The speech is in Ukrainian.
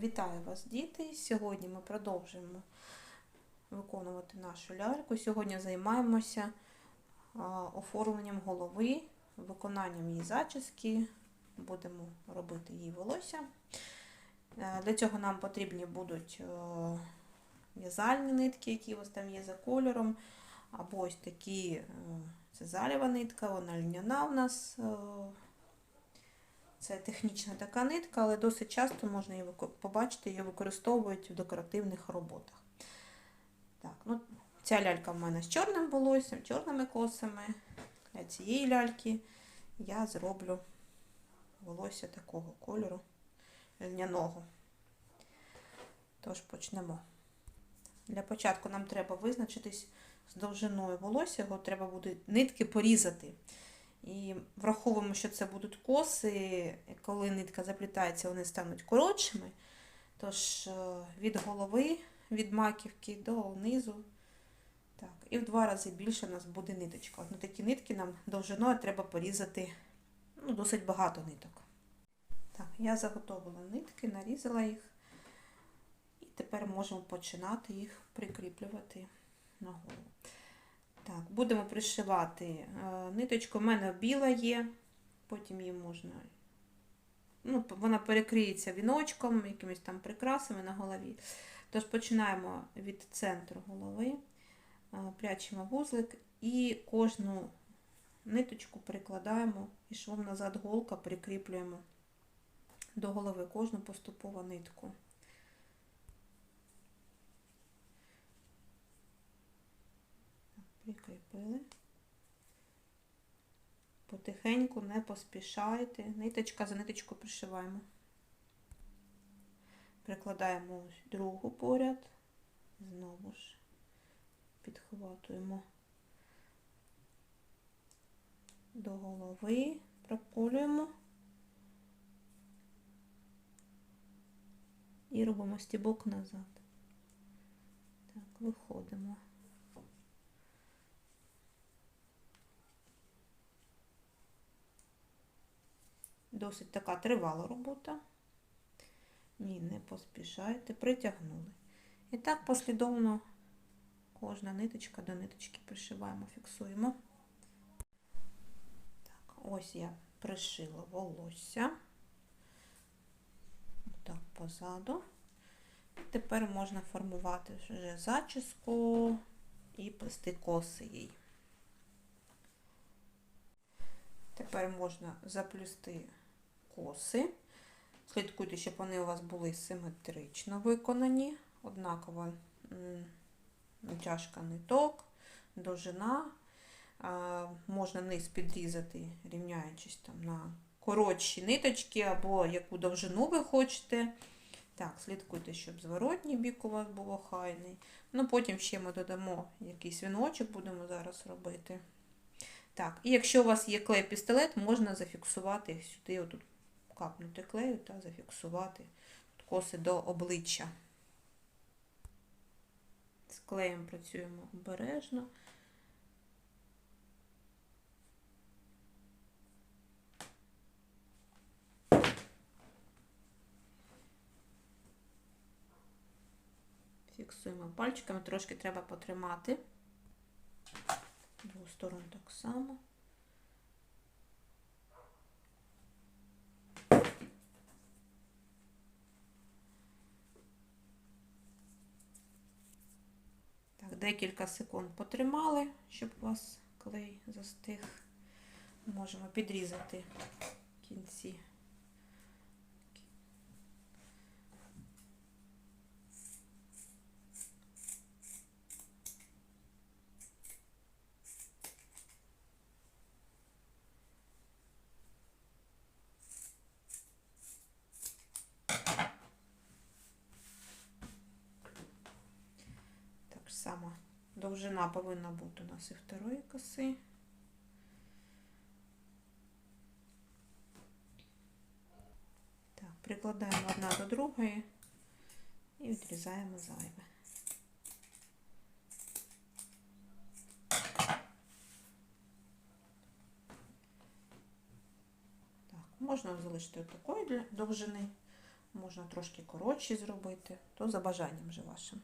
Вітаю вас, діти! Сьогодні ми продовжуємо виконувати нашу ляльку. Сьогодні займаємося оформленням голови, виконанням її зачіски. Будемо робити їй волосся. Е, Для цього нам потрібні будуть е, в'язальні нитки, які у вас там є за кольором, або ось такі, е, це заліва нитка, вона льняна у нас. Це технічна така нитка, але досить часто можна її побачити, її використовують в декоративних роботах. Так, ну, ця лялька в мене з чорним волоссям, чорними косами. Для цієї ляльки я зроблю волосся такого кольору льняного. Тож почнемо. Для початку нам треба визначитись з довжиною волосся, його треба буде нитки порізати. І враховуємо, що це будуть коси, коли нитка заплітається, вони стануть коротшими. Тож е, від голови, від маківки до низу. Так, і в два рази більше у нас буде ниточка. От на такі нитки нам довжиною треба порізати ну, досить багато ниток. Так, я заготовила нитки, нарізала їх. І тепер можемо починати їх прикріплювати на голову. Так, будемо пришивати е, ниточку. У мене біла є, потім її можна. Ну, вона перекриється віночком, якимись там прикрасами на голові. Тож починаємо від центру голови, е, прячемо вузлик і кожну ниточку перекладаємо і швом назад голка прикріплюємо до голови кожну поступову нитку. Прикріпили. Потихеньку не поспішайте. Ниточка за ниточку пришиваємо. Прикладаємо ось другу поряд. Знову ж підхватуємо до голови, проколюємо і робимо стібок назад. Так, виходимо. Досить така тривала робота. Ні, не поспішайте, притягнули. І так послідовно кожна ниточка до ниточки пришиваємо, фіксуємо. Так, ось я пришила волосся. Так, позаду. Тепер можна формувати вже зачіску і плести коси їй. Тепер можна заплести коси. Слідкуйте, щоб вони у вас були симетрично виконані, однаково тяжка ниток, довжина. Можна низ підрізати, рівняючись там на коротші ниточки або яку довжину ви хочете. Так, слідкуйте, щоб зворотній бік у вас був охайний. Ну, потім ще ми додамо якийсь віночок, будемо зараз робити. Так, і якщо у вас є клей-пістолет, можна зафіксувати сюди, отут капнути клею та зафіксувати коси до обличчя. З клеєм працюємо обережно. Фіксуємо пальчиками, трошки треба потримати. Другу сторону так само. Декілька секунд потримали, щоб у вас клей застиг. Можемо підрізати кінці. Так само довжина повинна бути у нас і второї коси. Так, прикладаємо одна до другої і відрізаємо зайве. Так, можна залишити такої довжини, Можна трошки коротші зробити, то за бажанням вже вашим.